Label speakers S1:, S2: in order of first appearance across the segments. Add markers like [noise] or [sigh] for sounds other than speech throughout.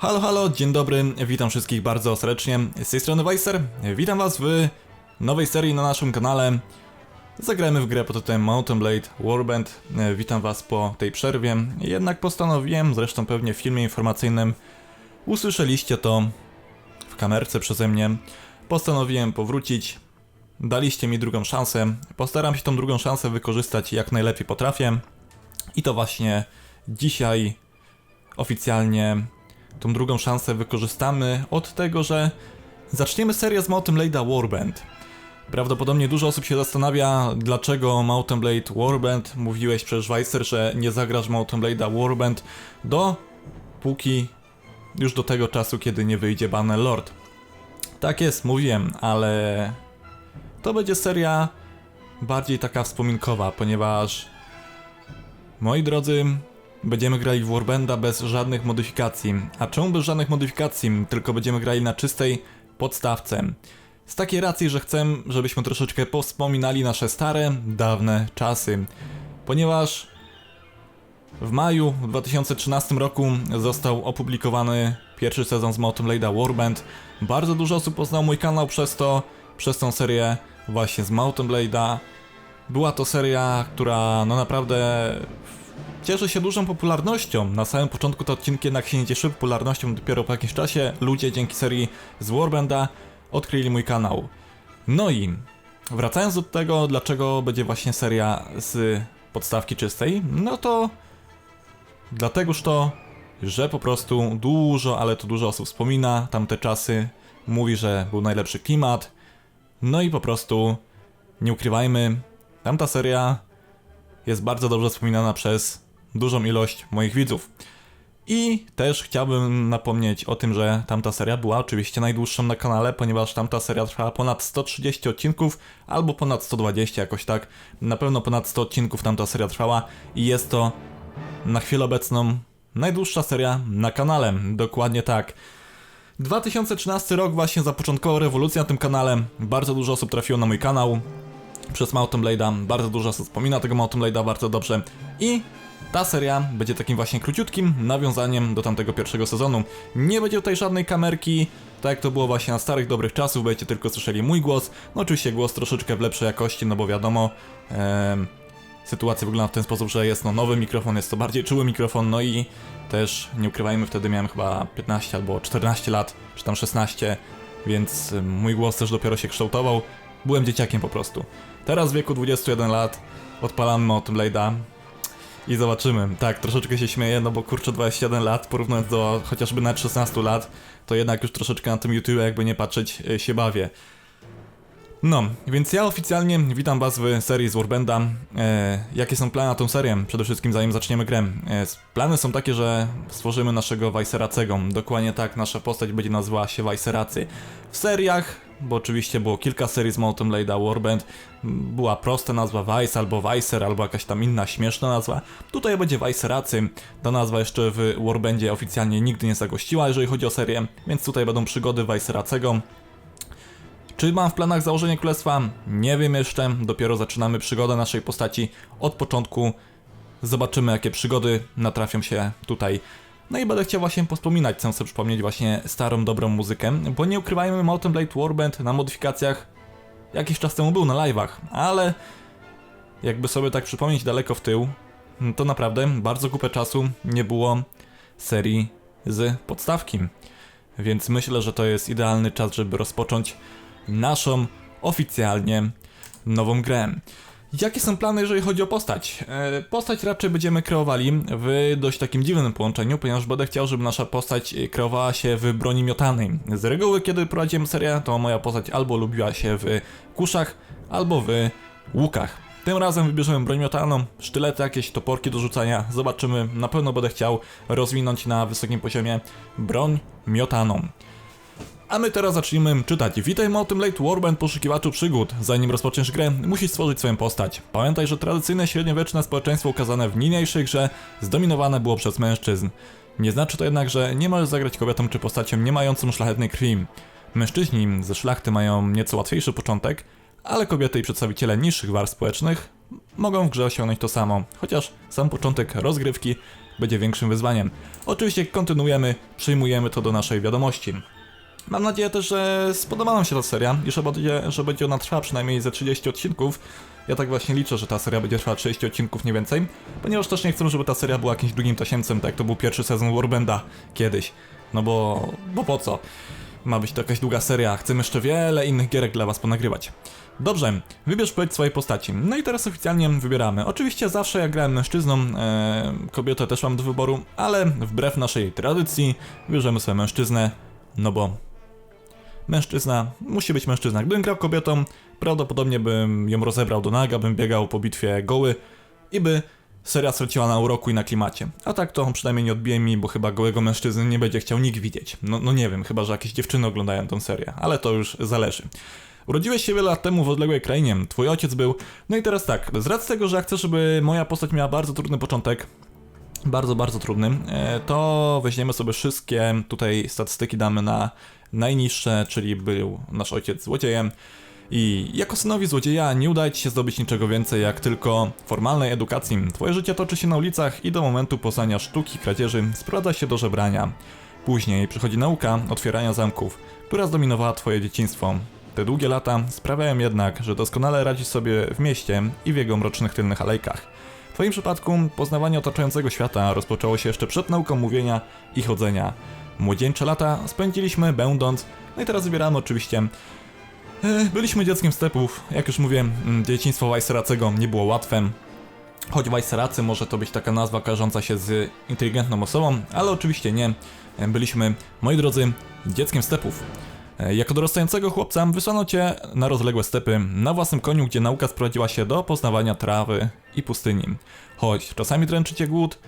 S1: Halo, halo, dzień dobry, witam wszystkich bardzo serdecznie. Z tej strony Weiser, witam was w nowej serii na naszym kanale. Zagrajmy w grę pod tytułem Mountain Blade Warband. Witam was po tej przerwie. Jednak postanowiłem, zresztą pewnie w filmie informacyjnym usłyszeliście to w kamerce przeze mnie. Postanowiłem powrócić. Daliście mi drugą szansę. Postaram się tą drugą szansę wykorzystać jak najlepiej potrafię. I to właśnie dzisiaj oficjalnie tą drugą szansę wykorzystamy od tego, że zaczniemy serię z Mountain Blade'a Warband. Prawdopodobnie dużo osób się zastanawia, dlaczego Mountain Blade Warband. Mówiłeś przez Weiser, że nie zagrasz Mountain Blade'a Warband do póki już do tego czasu, kiedy nie wyjdzie Banner Lord. Tak jest, mówiłem, ale to będzie seria bardziej taka wspominkowa, ponieważ moi drodzy, będziemy grali w Warbanda bez żadnych modyfikacji. A czemu bez żadnych modyfikacji? Tylko będziemy grali na czystej podstawce. Z takiej racji, że chcę, żebyśmy troszeczkę powspominali nasze stare, dawne czasy. Ponieważ w maju 2013 roku został opublikowany pierwszy sezon z Mountain Blade'a Warband. Bardzo dużo osób poznało mój kanał przez to, przez tą serię właśnie z Mountain Blade'a. Była to seria, która no naprawdę cieszy się dużą popularnością. Na samym początku te odcinki jednak się nie cieszyły popularnością, dopiero po jakimś czasie ludzie dzięki serii z Warbanda odkryli mój kanał. No i wracając do tego, dlaczego będzie właśnie seria z podstawki czystej, no to dlategoż to, że po prostu dużo, ale to dużo osób wspomina tamte czasy, mówi, że był najlepszy klimat, no i po prostu nie ukrywajmy, tamta seria jest bardzo dobrze wspominana przez dużą ilość moich widzów. I też chciałbym napomnieć o tym, że tamta seria była oczywiście najdłuższą na kanale, ponieważ tamta seria trwała ponad 130 odcinków, albo ponad 120 jakoś tak. Na pewno ponad 100 odcinków tamta seria trwała i jest to na chwilę obecną najdłuższa seria na kanale. Dokładnie tak. 2013 rok właśnie zapoczątkował rewolucję na tym kanale. Bardzo dużo osób trafiło na mój kanał przez Mountain Blade'a. Bardzo dużo osób wspomina tego Mountain Blade'a bardzo dobrze. I ta seria będzie takim właśnie króciutkim nawiązaniem do tamtego pierwszego sezonu. Nie będzie tutaj żadnej kamerki, tak jak to było właśnie na starych dobrych czasów, będziecie tylko słyszeli mój głos. No oczywiście głos troszeczkę w lepszej jakości, no bo wiadomo, em, sytuacja wygląda w ten sposób, że jest no nowy mikrofon, jest to bardziej czuły mikrofon, no i też nie ukrywajmy, wtedy miałem chyba 15 albo 14 lat, czy tam 16, więc mój głos też dopiero się kształtował. Byłem dzieciakiem po prostu. Teraz w wieku 21 lat odpalamy Mountain Blade'a, i zobaczymy. Tak, troszeczkę się śmieję, no bo kurczę 21 lat, porównując do chociażby nawet 16 lat, to jednak już troszeczkę na tym YouTube, jakby nie patrzeć, e, się bawię. No, więc ja oficjalnie witam was w serii z Warbanda. E, jakie są plany na tą serię? Przede wszystkim zanim zaczniemy grę. E, plany są takie, że stworzymy naszego Viceracego. Dokładnie tak, nasza postać będzie nazywała się Viceracy. W seriach, bo oczywiście było kilka serii z Mountain Blade'a Warband, była prosta nazwa Vice albo Vicer, albo jakaś tam inna śmieszna nazwa. Tutaj będzie Viceracy. Ta nazwa jeszcze w Warbandzie oficjalnie nigdy nie zagościła, jeżeli chodzi o serię, więc tutaj będą przygody Viceracego. Czy mam w planach założenie królestwa? Nie wiem jeszcze. Dopiero zaczynamy przygodę naszej postaci od początku. Zobaczymy, jakie przygody natrafią się tutaj. No i będę chciał właśnie pospominać, chcę sobie przypomnieć właśnie starą, dobrą muzykę, bo nie ukrywajmy, Mountain Blade Warband na modyfikacjach jakiś czas temu był na live'ach, ale jakby sobie tak przypomnieć daleko w tył, to naprawdę bardzo kupę czasu nie było serii z podstawki. Więc myślę, że to jest idealny czas, żeby rozpocząć naszą oficjalnie nową grę. Jakie są plany, jeżeli chodzi o postać? E, Postać raczej będziemy kreowali w dość takim dziwnym połączeniu, ponieważ będę chciał, żeby nasza postać e, kreowała się w broni miotanej. Z reguły, kiedy prowadziłem serię, to moja postać albo lubiła się w kuszach, albo w łukach. Tym razem wybierzemy broń miotaną, sztylety, jakieś toporki do rzucania. Zobaczymy, na pewno będę chciał rozwinąć na wysokim poziomie broń miotaną. A my teraz zacznijmy czytać. Witaj Mountain Blade Warband, poszukiwaczu przygód. Zanim rozpoczniesz grę, musisz stworzyć swoją postać. Pamiętaj, że tradycyjne średniowieczne społeczeństwo ukazane w niniejszej grze zdominowane było przez mężczyzn. Nie znaczy to jednak, że nie możesz zagrać kobietą czy postacią nie mającą szlachetnej krwi. Mężczyźni ze szlachty mają nieco łatwiejszy początek, ale kobiety i przedstawiciele niższych warstw społecznych mogą w grze osiągnąć to samo, chociaż sam początek rozgrywki będzie większym wyzwaniem. Oczywiście kontynuujemy, przyjmujemy to do naszej wiadomości. Mam nadzieję też, że spodoba Wam się ta seria i że będzie, że będzie ona trwała przynajmniej ze 30 odcinków. Ja tak właśnie liczę, że ta seria będzie trwała 30 odcinków nie więcej, ponieważ też nie chcę, żeby ta seria była jakimś drugim tasiemcem, tak jak to był pierwszy sezon Warbenda kiedyś. No bo, bo po co? Ma być to jakaś długa seria, chcę jeszcze wiele innych gierek dla Was ponagrywać. Dobrze, wybierz płeć swojej postaci. No i teraz oficjalnie wybieramy. Oczywiście zawsze jak grałem mężczyzną, e, kobietę też mam do wyboru, ale wbrew naszej tradycji bierzemy sobie mężczyznę, no bo mężczyzna musi być mężczyzna. Gdybym grał kobietą, prawdopodobnie bym ją rozebrał do naga, bym biegał po bitwie goły i by seria straciła na uroku i na klimacie. A tak to przynajmniej nie odbije mi, bo chyba gołego mężczyzny nie będzie chciał nikt widzieć. No, no nie wiem, chyba że jakieś dziewczyny oglądają tą serię, ale to już zależy. Urodziłeś się wiele lat temu w odległej krainie, twój ojciec był. No i teraz tak, z racji tego, że chcę, żeby moja postać miała bardzo trudny początek, bardzo, bardzo trudny, e, to weźmiemy sobie wszystkie tutaj statystyki, damy na najniższe, czyli był nasz ojciec złodziejem. I jako synowi złodzieja nie udaje ci się zdobyć niczego więcej jak tylko formalnej edukacji. Twoje życie toczy się na ulicach i do momentu poznania sztuki kradzieży sprowadza się do żebrania. Później przychodzi nauka otwierania zamków, która zdominowała twoje dzieciństwo. Te długie lata sprawiają jednak, że doskonale radzisz sobie w mieście i w jego mrocznych tylnych alejkach. W twoim przypadku poznawanie otaczającego świata rozpoczęło się jeszcze przed nauką mówienia i chodzenia. Młodzieńcze lata spędziliśmy będąc, no i teraz wybieramy oczywiście E, Byliśmy dzieckiem stepów, jak już mówiłem, mm, dzieciństwo Weisseracego nie było łatwe. Choć Weisseracy może to być taka nazwa kojarząca się z inteligentną osobą, ale oczywiście nie. E, Byliśmy, moi drodzy, dzieckiem stepów. E, Jako dorastającego chłopca wysłano cię na rozległe stepy, na własnym koniu, gdzie nauka sprowadziła się do poznawania trawy i pustyni. Choć czasami dręczy cię głód,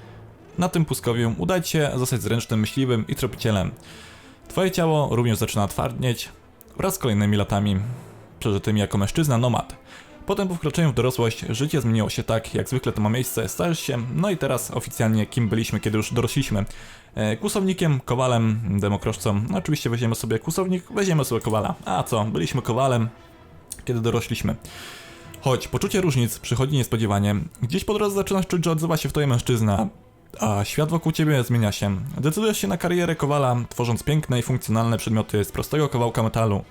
S1: na tym pustkowiu uda ci się zostać zręcznym myśliwym i tropicielem. Twoje ciało również zaczyna twardnieć, wraz z kolejnymi latami przeżytymi jako mężczyzna nomad. Potem po wkroczeniu w dorosłość życie zmieniło się tak, jak zwykle to ma miejsce, stajesz się, no i teraz oficjalnie kim byliśmy, kiedy już dorośliśmy. E, Kłusownikiem, kowalem, demokroszcą, no oczywiście weźmiemy sobie kłusownik, weźmiemy sobie kowala. A co, byliśmy kowalem, kiedy dorośliśmy. Choć poczucie różnic przychodzi niespodziewanie, gdzieś po drodze zaczynasz czuć, że odzywa się w tobie mężczyzna, a świat wokół ciebie zmienia się. Decydujesz się na karierę kowala, tworząc piękne i funkcjonalne przedmioty z prostego kawałka metalu.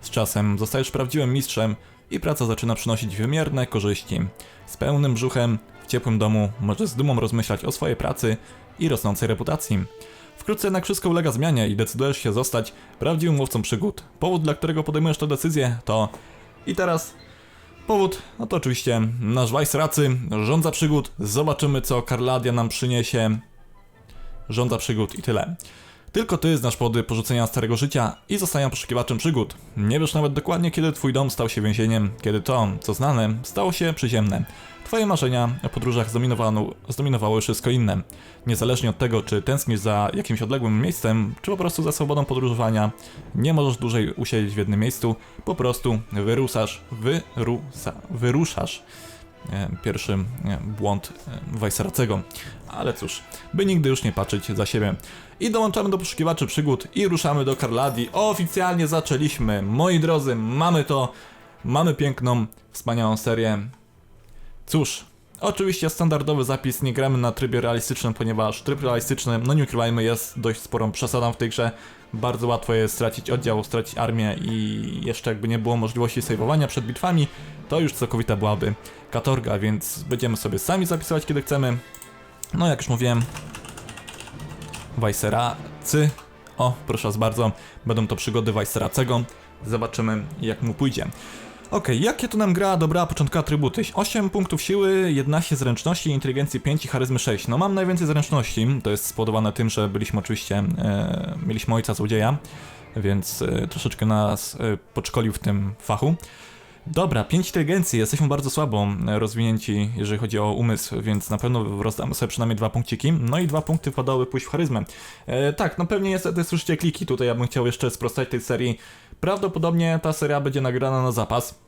S1: Z czasem zostajesz prawdziwym mistrzem i praca zaczyna przynosić wymierne korzyści. Z pełnym brzuchem, w ciepłym domu, możesz z dumą rozmyślać o swojej pracy i rosnącej reputacji. Wkrótce jednak wszystko ulega zmianie i decydujesz się zostać prawdziwym łowcą przygód. Powód, dla którego podejmujesz tę decyzję to... I teraz Powód, no to oczywiście nasz Weissracy, rządza przygód, zobaczymy co Karladia nam przyniesie. Rządza przygód i tyle. Tylko ty znasz powody porzucenia starego życia i zostania poszukiwaczem przygód. Nie wiesz nawet dokładnie kiedy twój dom stał się więzieniem, kiedy to, co znane, stało się przyziemne. Twoje marzenia o podróżach zdominowały wszystko inne. Niezależnie od tego, czy tęsknisz za jakimś odległym miejscem, czy po prostu za swobodą podróżowania, nie możesz dłużej usiedzieć w jednym miejscu, po prostu wyruszasz, wyrusa, wyruszasz. E, Pierwszy e, błąd e, Weissaracego. Ale cóż, by nigdy już nie patrzeć za siebie. I dołączamy do poszukiwaczy przygód i ruszamy do Karladii. Oficjalnie zaczęliśmy. Moi drodzy, mamy to. Mamy piękną, wspaniałą serię. Cóż, oczywiście standardowy zapis, nie gramy na trybie realistycznym, ponieważ tryb realistyczny, no nie ukrywajmy, jest dość sporą przesadą w tej grze. Bardzo łatwo jest stracić oddział, stracić armię i jeszcze jakby nie było możliwości saveowania przed bitwami, to już całkowita byłaby katorga, więc będziemy sobie sami zapisywać kiedy chcemy. No jak już mówiłem, Weisseracy, o proszę bardzo, będą to przygody Weisseracego, zobaczymy jak mu pójdzie. Okej, jakie to nam gra dobra początkowe atrybuty? 8 punktów siły, 11 zręczności, inteligencji 5 i charyzmy 6. No mam najwięcej zręczności, to jest spowodowane tym, że byliśmy oczywiście, e, mieliśmy ojca złodzieja, więc e, troszeczkę nas e, podszkolił w tym fachu. Dobra, 5 inteligencji, jesteśmy bardzo słabo e, rozwinięci, jeżeli chodzi o umysł, więc na pewno rozdamy sobie przynajmniej dwa punkciki. No i dwa punkty wpadały pójść w charyzmę. E, tak, no pewnie niestety słyszycie kliki, tutaj ja bym chciał jeszcze sprostać tej serii. Prawdopodobnie ta seria będzie nagrana na zapas.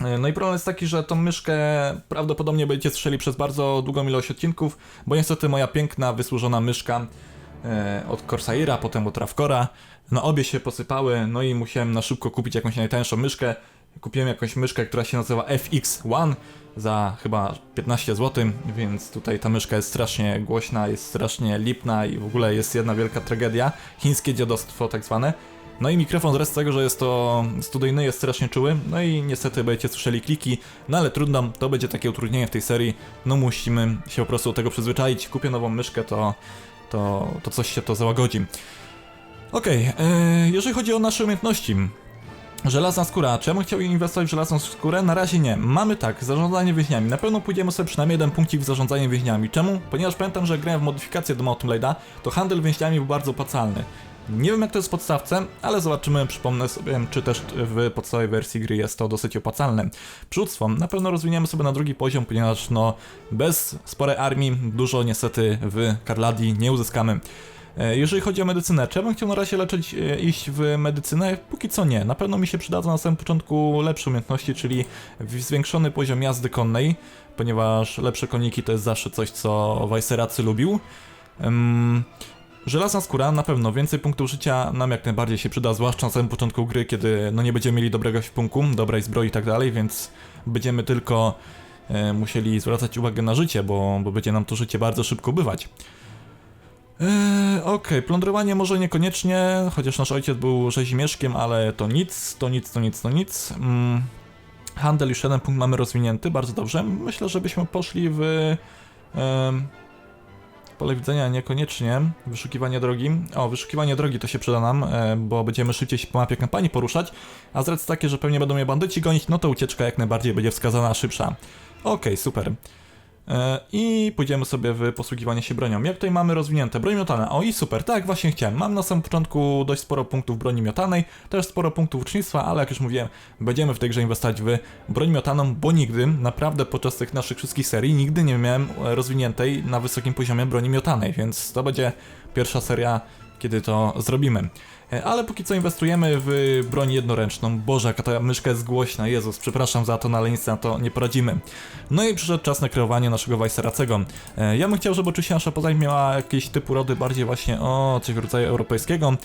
S1: E, No i problem jest taki, że tą myszkę prawdopodobnie będziecie słyszeli przez bardzo długą ilość odcinków, bo niestety moja piękna, wysłużona myszka e, od Corsaira, potem od Ravcora, no obie się posypały, no i musiałem na szybko kupić jakąś najtańszą myszkę, Kupiłem jakąś myszkę, która się nazywa FX1 za chyba 15 zł, więc tutaj ta myszka jest strasznie głośna, jest strasznie lipna i w ogóle jest jedna wielka tragedia. Chińskie dziadostwo tak zwane. No i mikrofon z tego, że jest to studyjny, jest strasznie czuły, no i niestety będziecie słyszeli kliki, no ale trudno, to będzie takie utrudnienie w tej serii, no musimy się po prostu do tego przyzwyczaić, kupię nową myszkę, to, to, to coś się to załagodzi. Okej, okay, jeżeli chodzi o nasze umiejętności, Żelazna skóra. Czy ja bym chciał inwestować w żelazną skórę? Na razie nie. Mamy tak, zarządzanie więźniami. Na pewno pójdziemy sobie przynajmniej jeden punkcik w zarządzanie więźniami. Czemu? Ponieważ pamiętam, że grałem w modyfikację do Mountain Blade'a, to handel więźniami był bardzo opłacalny. Nie wiem jak to jest w podstawce, ale zobaczymy, przypomnę sobie, czy też w podstawowej wersji gry jest to dosyć opłacalne. Przództwo. Na pewno rozwiniemy sobie na drugi poziom, ponieważ no bez sporej armii dużo niestety w Karladii nie uzyskamy. E, Jeżeli chodzi o medycynę, czy ja bym chciał na razie leczyć, e, iść w medycynę? Póki co nie. Na pewno mi się przydadzą na samym początku lepsze umiejętności, czyli zwiększony poziom jazdy konnej, ponieważ lepsze koniki to jest zawsze coś, co Weisseracy lubił. Ym, Żelazna skóra na pewno więcej punktów życia nam jak najbardziej się przyda, zwłaszcza na samym początku gry, kiedy no nie będziemy mieli dobrego punktu, dobrej zbroi i tak dalej, więc będziemy tylko e, musieli zwracać uwagę na życie, bo, bo będzie nam to życie bardzo szybko bywać. Eee, Okej, plądrowanie może niekoniecznie, chociaż nasz ojciec był rzezimieszkiem, ale to nic, to nic, to nic, to nic. Mm, handel już jeden punkt mamy rozwinięty, bardzo dobrze. Myślę, żebyśmy poszli w pole widzenia niekoniecznie, wyszukiwanie drogi. O, wyszukiwanie drogi to się przyda nam, e, bo będziemy szybciej się po mapie kampanii poruszać, a z racji takiej, że pewnie będą mnie bandyci gonić, no to ucieczka jak najbardziej będzie wskazana szybsza. Okej, super. E, I pójdziemy sobie w posługiwanie się bronią. Jak tutaj mamy rozwinięte broń miotana? O i super, tak właśnie chciałem. Mam na samym początku dość sporo punktów broni miotanej, też sporo punktów ucznictwa, ale jak już mówiłem, będziemy w tej grze inwestować w broń miotaną, bo nigdy, naprawdę podczas tych naszych wszystkich serii, nigdy nie miałem rozwiniętej na wysokim poziomie broni miotanej, więc to będzie pierwsza seria, kiedy to zrobimy. E, Ale póki co inwestujemy w broń jednoręczną. Boże, jaka ta myszka jest głośna. Jezus, przepraszam za to, no ale nic na to nie poradzimy. No i przyszedł czas na kreowanie naszego Weisseracego. E, Ja bym chciał, żeby oczywiście nasza postać miała jakieś typu rody bardziej właśnie o coś w rodzaju europejskiego.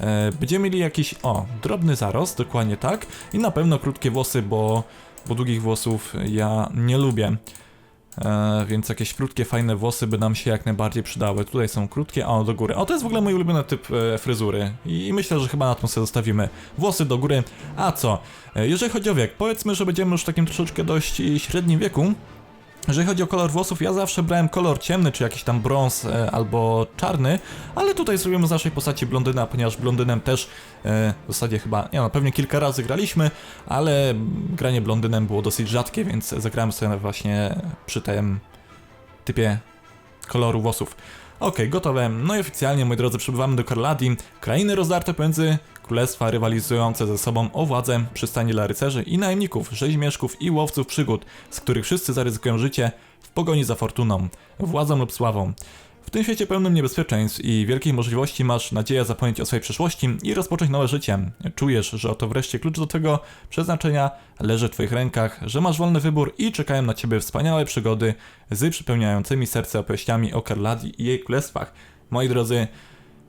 S1: E, Będziemy mieli jakiś, o, drobny zarost, dokładnie tak. I na pewno krótkie włosy, bo, bo długich włosów ja nie lubię. E, więc jakieś krótkie, fajne włosy by nam się jak najbardziej przydały. Tutaj są krótkie, o do góry. O, to jest w ogóle mój ulubiony typ e, fryzury. I myślę, że chyba na tą sobie zostawimy. Włosy do góry. A co? E, jeżeli chodzi o wiek, powiedzmy, że będziemy już w takim troszeczkę dość średnim wieku. Jeżeli chodzi o kolor włosów, ja zawsze brałem kolor ciemny, czy jakiś tam brąz e, albo czarny, ale tutaj zrobimy z naszej postaci blondyna, ponieważ blondynem też e, w zasadzie chyba, nie no, pewnie kilka razy graliśmy, ale granie blondynem było dosyć rzadkie, więc zagrałem sobie właśnie przy tym typie koloru włosów. Okej, gotowe. No i oficjalnie, moi drodzy, przybywamy do Karladii, krainy rozdarte pomiędzy królestwa rywalizujące ze sobą o władzę, przystani dla rycerzy i najemników, rzeźmieszków i łowców przygód, z których wszyscy zaryzykują życie w pogoni za fortuną, władzą lub sławą. W tym świecie pełnym niebezpieczeństw i wielkich możliwości masz nadzieję zapomnieć o swojej przeszłości i rozpocząć nowe życie. Czujesz, że oto wreszcie klucz do tego przeznaczenia leży w twoich rękach, że masz wolny wybór i czekają na ciebie wspaniałe przygody z przypełniającymi serce opowieściami o Karladii i jej królestwach. Moi drodzy,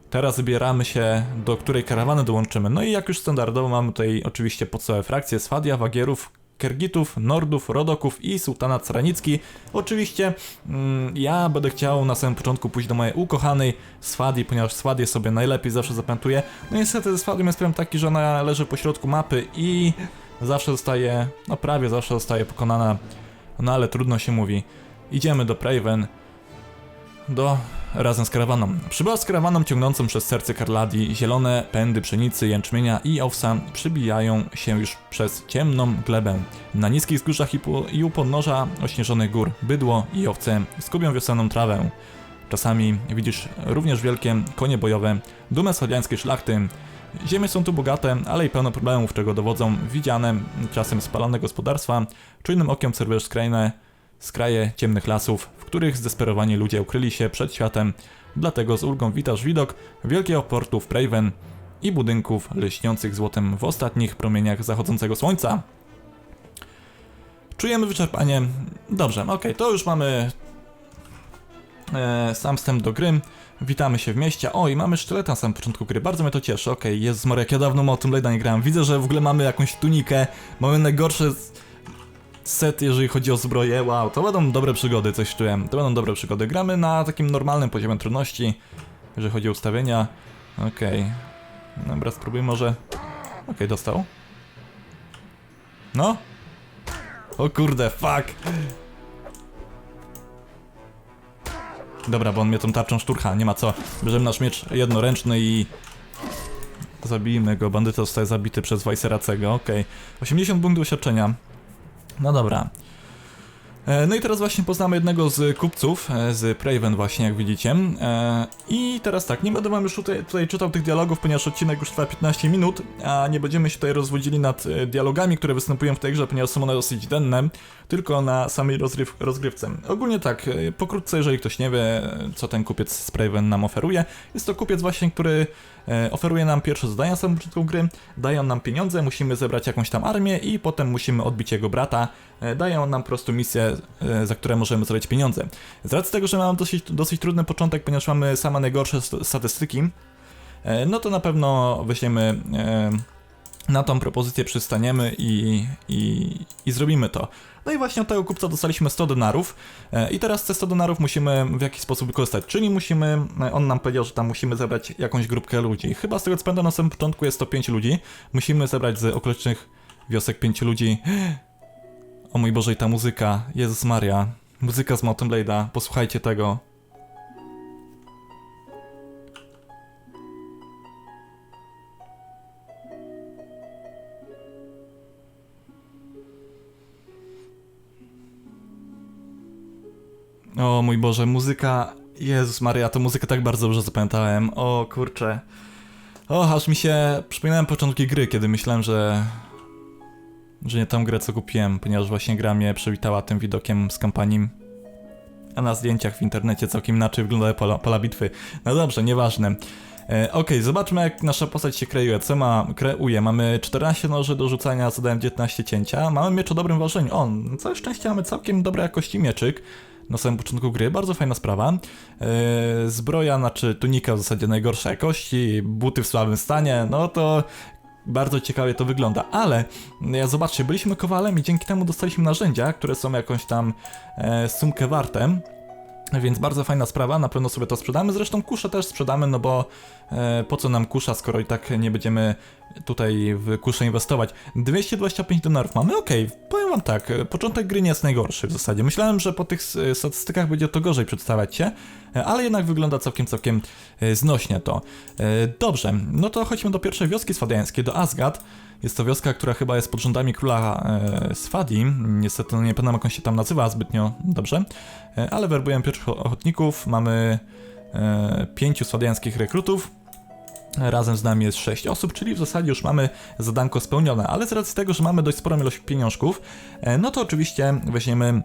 S1: Teraz wybieramy się, do której karawany dołączymy. No i jak już standardowo mamy tutaj oczywiście podstawowe frakcje Swadia, Wagierów, Kergitów, Nordów, Rodoków i Sułtana Cranicki. Oczywiście mm, ja będę chciał na samym początku pójść do mojej ukochanej Swadii, ponieważ Swadię sobie najlepiej zawsze zapamiętuję. No niestety ze Swadią jest problem taki, że ona leży po środku mapy i zawsze zostaje, no prawie zawsze zostaje pokonana. No ale trudno się mówi. Idziemy do Praven do razem z karawaną. Przybyła z karawaną ciągnącą przez serce Karladii zielone pędy pszenicy, jęczmienia i owsa przybijają się już przez ciemną glebę. Na niskich wzgórzach i, i u podnóża ośnieżonych gór bydło i owce skubią wiosenną trawę. Czasami widzisz również wielkie konie bojowe, dumę słowiańskiej szlachty. Ziemie są tu bogate, ale i pełne problemów, czego dowodzą widziane czasem spalone gospodarstwa. Czujnym okiem obserwujesz skrajne skraje ciemnych lasów, których zdesperowani ludzie ukryli się przed światem. Dlatego z ulgą witasz widok wielkiego portu w Praven i budynków lśniących złotem w ostatnich promieniach zachodzącego słońca. Czujemy wyczerpanie. Dobrze, okej, to już mamy e, sam wstęp do gry. Witamy się w mieście. O, i mamy sztylet na samym początku gry. Bardzo mnie to cieszy. Okej, jest Jezus jak ja dawno Mountain Blade'a nie grałem. Widzę, że w ogóle mamy jakąś tunikę. Mamy najgorsze s- set, jeżeli chodzi o zbroję. Wow, to będą dobre przygody, coś czułem. To będą dobre przygody. Gramy na takim normalnym poziomie trudności, jeżeli chodzi o ustawienia. Okej. Dobra, spróbuj może... Okej, dostał. No. O kurde, fuck. Dobra, bo on mnie tą tarczą szturcha, nie ma co. Bierzemy nasz miecz jednoręczny i... Zabijmy go, bandyta zostaje zabity przez Weisseracego, okej. 80 punktów doświadczenia. No dobra. E, No i teraz właśnie poznamy jednego z kupców, e, z Praven właśnie, jak widzicie. E, I teraz tak, nie będę wam już tutaj, tutaj czytał tych dialogów, ponieważ odcinek już trwa 15 minut, a nie będziemy się tutaj rozwodzili nad dialogami, które występują w tej grze, ponieważ są one dosyć denne, tylko na samej rozgrywce. Ogólnie tak, pokrótce, jeżeli ktoś nie wie, co ten kupiec z Praven nam oferuje, jest to kupiec właśnie, który oferuje nam pierwsze zadania samym początku gry, daje on nam pieniądze, musimy zebrać jakąś tam armię i potem musimy odbić jego brata, daje on nam po prostu misje, e, za które możemy zrobić pieniądze. Z racji tego, że mamy dosyć, dosyć trudny początek, ponieważ mamy same najgorsze st- statystyki, e, no to na pewno weźmiemy e, na tą propozycję przystaniemy i, i, i zrobimy to. No i właśnie od tego kupca dostaliśmy 100 denarów e, i teraz te 100 denarów musimy w jakiś sposób wykorzystać, czyli musimy, e, on nam powiedział, że tam musimy zebrać jakąś grupkę ludzi. Chyba z tego co pamiętam na samym początku jest to 5 ludzi, musimy zebrać z okolicznych wiosek 5 ludzi. O mój Boże, i ta muzyka, Jezus Maria, muzyka z Mountain Blade'a, posłuchajcie tego. O mój Boże, muzyka. Jezus Maria, to muzykę tak bardzo dobrze zapamiętałem. O kurczę. O, aż mi się przypominałem początki gry, kiedy myślałem, że. Że nie tą grę co kupiłem, ponieważ właśnie gra mnie przywitała tym widokiem z kampanii. A na zdjęciach w internecie całkiem inaczej wyglądały pola, pola bitwy. No dobrze, nieważne. E, Okej, zobaczmy jak nasza postać się kreuje. Co ma, kreuje? Mamy 14 noży do rzucania, zadałem 19 cięcia. Mamy miecz o dobrym ważeniu. O, na całe szczęście mamy całkiem dobrej jakości mieczyk na samym początku gry, bardzo fajna sprawa. Yy, zbroja, znaczy tunika w zasadzie najgorszej jakości, buty w słabym stanie, no to bardzo ciekawie to wygląda, ale ja zobaczcie, byliśmy kowalem i dzięki temu dostaliśmy narzędzia, które są jakąś tam e, sumkę warte. Więc bardzo fajna sprawa, na pewno sobie to sprzedamy. Zresztą kuszę też sprzedamy, no bo po co nam kusza, skoro i tak nie będziemy tutaj w kuszę inwestować. 225 dolarów mamy, okej, powiem wam tak, e, początek gry nie jest najgorszy w zasadzie. Myślałem, że po tych e, statystykach będzie to gorzej przedstawiać się, e, ale jednak wygląda całkiem, całkiem e, znośnie to. E, Dobrze, no to chodźmy do pierwszej wioski swadeńskiej, do Asgard. Jest to wioska, która chyba jest pod rządami króla e, Swadi. Niestety no nie pamiętam jak on się tam nazywa zbytnio dobrze. E, ale werbujemy pierwszych ochotników. Mamy e, pięciu swadeńskich rekrutów. Razem z nami jest 6 osób, czyli w zasadzie już mamy zadanko spełnione, ale z racji tego, że mamy dość sporą ilość pieniążków, e, no to oczywiście weźmiemy,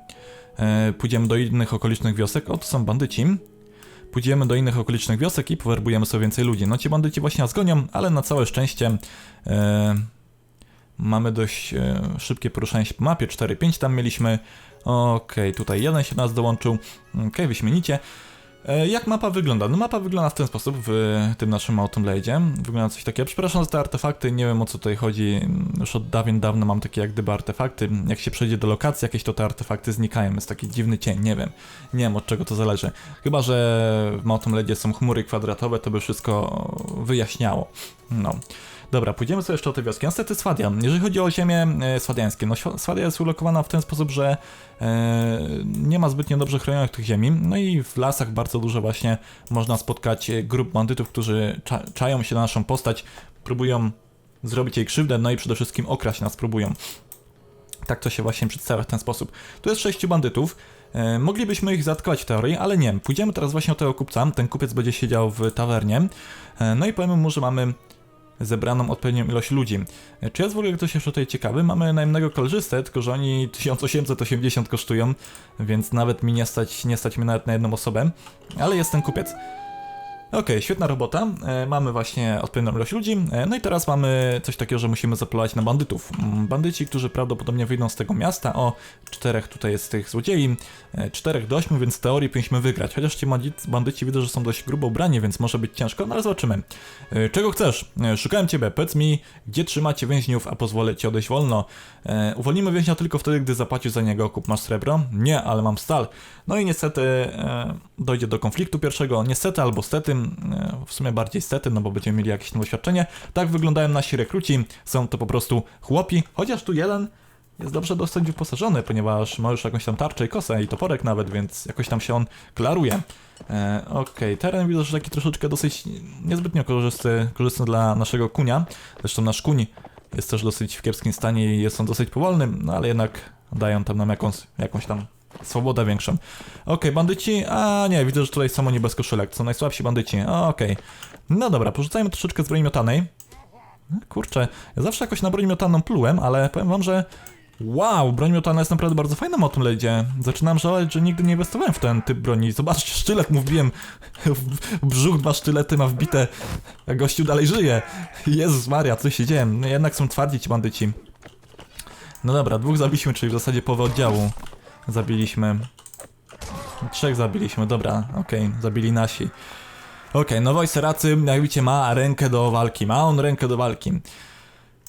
S1: e, pójdziemy do innych okolicznych wiosek, o to są bandyci, pójdziemy do innych okolicznych wiosek i powerbujemy sobie więcej ludzi. No ci bandyci właśnie nas gonią, ale na całe szczęście e, mamy dość e, szybkie poruszanie się po mapie, 4-5 tam mieliśmy, okej, tutaj jeden się do nas dołączył, okej, wyśmienicie. E, Jak mapa wygląda? No mapa wygląda w ten sposób w tym naszym Mountain Blade'zie. Wygląda coś takiego. Przepraszam za te artefakty, nie wiem o co tutaj chodzi. Już od dawien dawno mam takie jak gdyby artefakty. Jak się przejdzie do lokacji jakieś, to te artefakty znikają. Jest taki dziwny cień, nie wiem. Nie wiem od czego to zależy. Chyba, że w Mountain Blade'zie są chmury kwadratowe, to by wszystko wyjaśniało. No. Dobra, pójdziemy sobie jeszcze o te wioski. Niestety Swadian. Jeżeli chodzi o ziemię e, swadiańskie, no Swadia jest ulokowana w ten sposób, że e, nie ma zbytnio dobrze chronionych tych ziemi. No i w lasach bardzo dużo właśnie można spotkać e, grup bandytów, którzy cza czają się na naszą postać, próbują zrobić jej krzywdę, no i przede wszystkim okraść nas próbują. Tak to się właśnie przedstawia w ten sposób. Tu jest sześciu bandytów. E, moglibyśmy ich zaatakować w teorii, ale nie. Pójdziemy teraz właśnie o tego kupca. Ten kupiec będzie siedział w tawernie. E, no i powiemy mu, że mamy zebraną odpowiednią ilość ludzi. Czy jest w ogóle ktoś jeszcze tutaj ciekawy? Mamy najemnego koleżystę, tylko że oni [laughs] 1880 kosztują, więc nawet mi nie stać, nie stać mi nawet na jedną osobę, ale jest ten kupiec. Okej, świetna robota. E, mamy właśnie odpowiednią ilość ludzi. E, no i teraz mamy coś takiego, że musimy zapolować na bandytów. Mm, Bandyci, którzy prawdopodobnie wyjdą z tego miasta. O, czterech tutaj jest tych złodziei. E, czterech do ośmiu, więc w teorii powinniśmy wygrać. Chociaż ci bandyci, widzę, że są dość grubo ubrani, więc może być ciężko, no ale zobaczymy. Czego chcesz? Szukałem ciebie. Powiedz mi, gdzie trzymacie więźniów, a pozwolę ci odejść wolno. Uwolnimy więźnia tylko wtedy, gdy zapłacisz za niego. Kup masz srebro? Nie, ale mam stal. No i niestety dojdzie do konfliktu pierwszego. Niestety albo stety, w sumie bardziej stety, no bo będziemy mieli jakieś doświadczenie. Tak wyglądają nasi rekruci. Są to po prostu chłopi, chociaż tu jeden jest dobrze dosyć wyposażony, ponieważ ma już jakąś tam tarczę i kosę i toporek nawet, więc jakoś tam się on klaruje. E, Okej, teren widzę, że taki troszeczkę dosyć niezbytnio korzystny, korzystny dla naszego kunia. Zresztą nasz kuń jest też dosyć w kiepskim stanie i jest on dosyć powolny, no ale jednak dają tam nam jakąś, jakąś tam swobodę większą. Okej, bandyci, a nie, widzę, że tutaj są oni bez koszulek, są najsłabsi bandyci, okej. No dobra, porzucajmy troszeczkę z broni miotanej. No, Kurczę, ja zawsze jakoś na broń miotaną plułem, ale powiem wam, że wow, broń miotana jest naprawdę bardzo fajna o tym ledzie. Zaczynam żałować, że nigdy nie inwestowałem w ten typ broni. Zobaczcie, sztylet mu wbiłem brzuch, dwa sztylety ma wbite, a gościu dalej żyje. Jezus Maria, co się dzieje? No, jednak są twardzi ci bandyci. No dobra, dwóch zabiliśmy, czyli w zasadzie połowę oddziału zabiliśmy. Trzech zabiliśmy, dobra, okej, zabili nasi. Okej, no Wojseracy, jak widzicie, ma rękę do walki, ma on rękę do walki.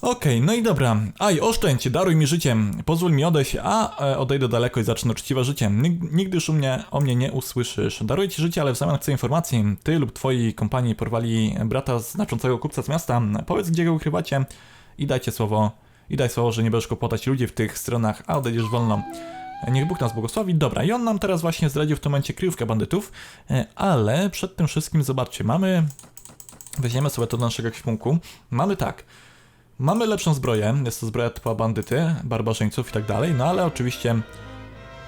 S1: Okej, no i dobra. Aj, oszczędź, daruj mi życie, pozwól mi odejść, a e, odejdę daleko i zacznę uczciwe życie. Nig- nigdy już mnie, o mnie nie usłyszysz. Daruję ci życie, ale w zamian chcę informacji. Ty lub twoi kompanii porwali brata znaczącego kupca z miasta. Powiedz, gdzie go ukrywacie i dajcie słowo, i daj słowo, że nie będziesz kłopotać ludzi w tych stronach, a odejdziesz wolno. Niech Bóg nas błogosławi. Dobra, i on nam teraz właśnie zdradził w tym momencie kryjówkę bandytów, e, ale przed tym wszystkim zobaczcie, mamy... Weźmiemy sobie to do naszego ekwipunku. Mamy tak, mamy lepszą zbroję, jest to zbroja typu bandyty, barbarzyńców i tak dalej, no ale oczywiście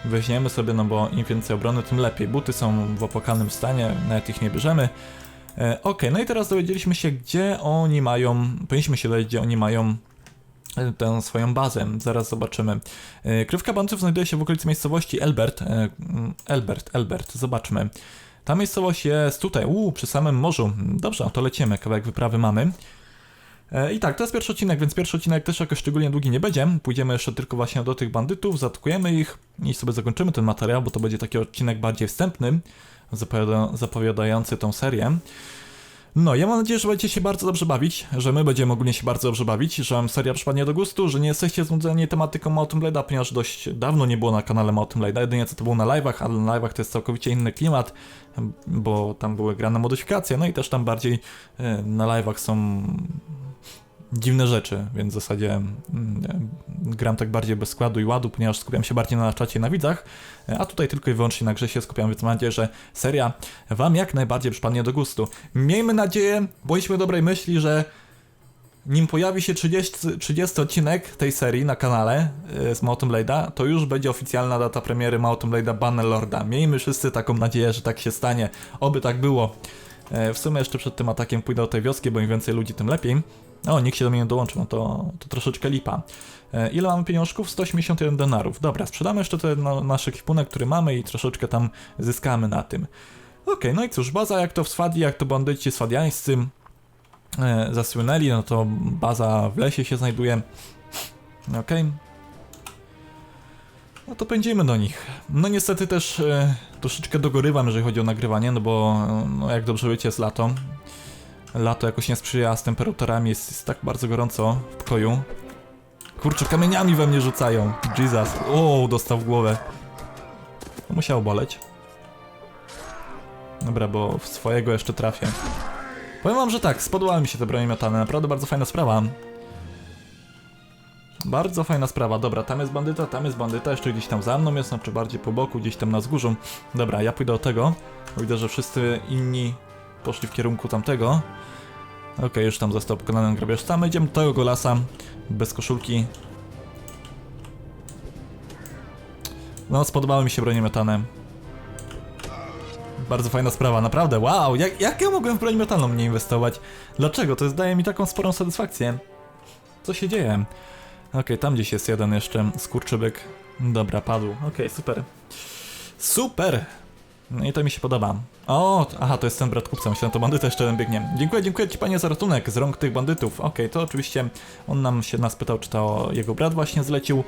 S1: weźmiemy sobie, no bo im więcej obrony, tym lepiej. Buty są w opłakanym stanie, nawet ich nie bierzemy. E, Okej, no i teraz dowiedzieliśmy się, gdzie oni mają, powinniśmy się dowiedzieć, gdzie oni mają tę swoją bazę. Zaraz zobaczymy. E, Krywka bandytów znajduje się w okolicy miejscowości Elbert. E, mm, Elbert, Elbert, zobaczmy. Ta miejscowość jest tutaj, uuu, przy samym morzu. Dobrze, to lecimy, kawałek wyprawy mamy. E, I tak, to jest pierwszy odcinek, więc pierwszy odcinek też jakoś szczególnie długi nie będzie. Pójdziemy jeszcze tylko właśnie do tych bandytów, zaatakujemy ich i sobie zakończymy ten materiał, bo to będzie taki odcinek bardziej wstępny, zapowiada, zapowiadający tą serię. No, ja mam nadzieję, że będziecie się bardzo dobrze bawić, że my będziemy ogólnie się bardzo dobrze bawić, że wam seria przypadnie do gustu, że nie jesteście znudzeni tematyką Mountain Blade'a, ponieważ dość dawno nie było na kanale Mountain Blade'a, jedynie co to było na live'ach, ale na live'ach to jest całkowicie inny klimat, bo tam były grane modyfikacje, no i też tam bardziej e, na live'ach są dziwne rzeczy, więc w zasadzie mm, gram tak bardziej bez składu i ładu, ponieważ skupiam się bardziej na czacie i na widzach, a tutaj tylko i wyłącznie na grze się skupiam, więc mam nadzieję, że seria wam jak najbardziej przypadnie do gustu. Miejmy nadzieję, bądźmy dobrej myśli, że nim pojawi się 30, 30 odcinek tej serii na kanale y, z Mountain Blade'a, to już będzie oficjalna data premiery Mountain Blade'a Bannerlorda. Miejmy wszyscy taką nadzieję, że tak się stanie. Oby tak było. E, W sumie jeszcze przed tym atakiem pójdę do tej wioski, bo im więcej ludzi, tym lepiej. O, nikt się do mnie nie dołączył, no to, to troszeczkę lipa. E, Ile mamy pieniążków? 181 denarów. Dobra, sprzedamy jeszcze ten no, nasz ekwipunek, który mamy i troszeczkę tam zyskamy na tym. Okej, no i cóż, baza jak to w Swadii, jak to bandyci swadiańscy e, zasłynęli, no to baza w lesie się znajduje. Okej. No to pędzimy do nich. No niestety też e, troszeczkę dogorywam, jeżeli chodzi o nagrywanie, no bo e, no, jak dobrze wiecie jest lato. Lato jakoś nie sprzyja z temperaturami, jest, jest tak bardzo gorąco w pokoju. Kurczę, kamieniami we mnie rzucają. Jesus. O, dostał w głowę. To musiało boleć. Dobra, bo w swojego jeszcze trafię. Powiem wam, że tak, spodobały mi się te bronie miotane, naprawdę bardzo fajna sprawa. Bardzo fajna sprawa, dobra, tam jest bandyta, tam jest bandyta, jeszcze gdzieś tam za mną jest, znaczy bardziej po boku, gdzieś tam na wzgórzu. Dobra, ja pójdę do tego, widzę, że wszyscy inni poszli w kierunku tamtego. Okej, już tam został pokonany grabież. Tam idziemy do tego golasa, bez koszulki. No, spodobały mi się bronie miotane. Bardzo fajna sprawa, naprawdę, wow, jak, jak ja mogłem w broń miotaną nie inwestować? Dlaczego? To daje mi taką sporą satysfakcję. Co się dzieje? Okej, tam gdzieś jest jeden jeszcze, skurczybyk. Dobra, padł. Okej, super. Super! No i to mi się podoba. O, aha, to jest ten brat kupca, myślałem, to bandyta jeszcze biegnie. Dziękuję, dziękuję ci panie za ratunek z rąk tych bandytów. Okej, to oczywiście on nam się nas pytał, czy to jego brat właśnie zlecił.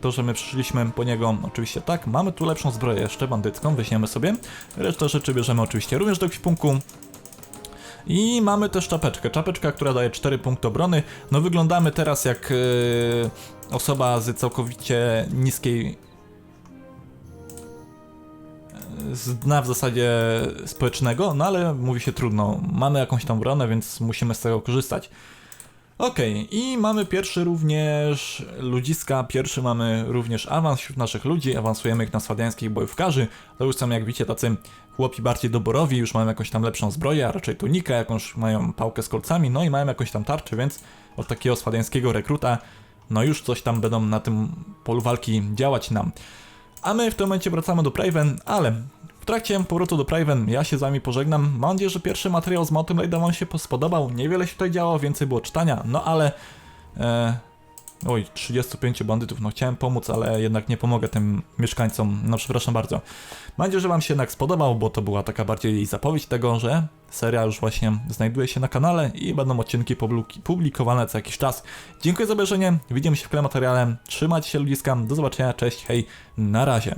S1: To, że my przyszliśmy po niego, oczywiście tak. Mamy tu lepszą zbroję jeszcze, bandycką, weźmiemy sobie. Resztę rzeczy bierzemy oczywiście również do kwipunku. I mamy też czapeczkę. Czapeczka, która daje 4 punkty obrony. No wyglądamy teraz jak yy, osoba z całkowicie niskiej z dna w zasadzie społecznego, no ale mówi się trudno. Mamy jakąś tam obronę, więc musimy z tego korzystać. Okej, i mamy pierwszy również ludziska, pierwszy mamy również awans wśród naszych ludzi, awansujemy ich na swabiańskich bojówkarzy, to już są jak widzicie tacy chłopi bardziej doborowi, już mają jakąś tam lepszą zbroję, a raczej tunikę, jakąś mają pałkę z kolcami, no i mają jakąś tam tarczę, więc od takiego swabiańskiego rekruta, no już coś tam będą na tym polu walki działać nam. A my w tym momencie wracamy do Praven, ale w trakcie powrotu do Praven ja się z wami pożegnam. Mam nadzieję, że pierwszy materiał z Mountain Blade'a wam się spodobał. Niewiele się tutaj działo, więcej było czytania, no ale... E, oj, 35 bandytów, no chciałem pomóc, ale jednak nie pomogę tym mieszkańcom, no przepraszam bardzo. Mam nadzieję, że wam się jednak spodobał, bo to była taka bardziej zapowiedź tego, że seria już właśnie znajduje się na kanale i będą odcinki publik- publikowane co jakiś czas. Dziękuję za obejrzenie, widzimy się w kolejnym materiale, trzymajcie się ludziska, do zobaczenia, cześć, hej, na razie.